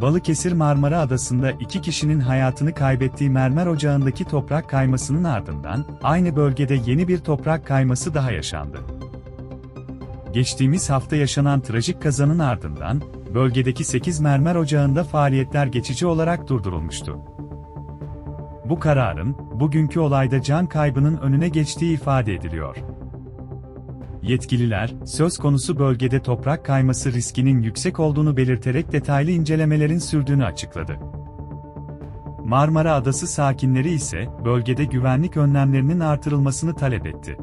Balıkesir Marmara Adası'nda iki kişinin hayatını kaybettiği mermer ocağındaki toprak kaymasının ardından, aynı bölgede yeni bir toprak kayması daha yaşandı. Geçtiğimiz hafta yaşanan trajik kazanın ardından, bölgedeki 8 mermer ocağında faaliyetler geçici olarak durdurulmuştu. Bu kararın, bugünkü olayda can kaybının önüne geçtiği ifade ediliyor. Yetkililer, söz konusu bölgede toprak kayması riskinin yüksek olduğunu belirterek detaylı incelemelerin sürdüğünü açıkladı. Marmara Adası sakinleri ise bölgede güvenlik önlemlerinin artırılmasını talep etti.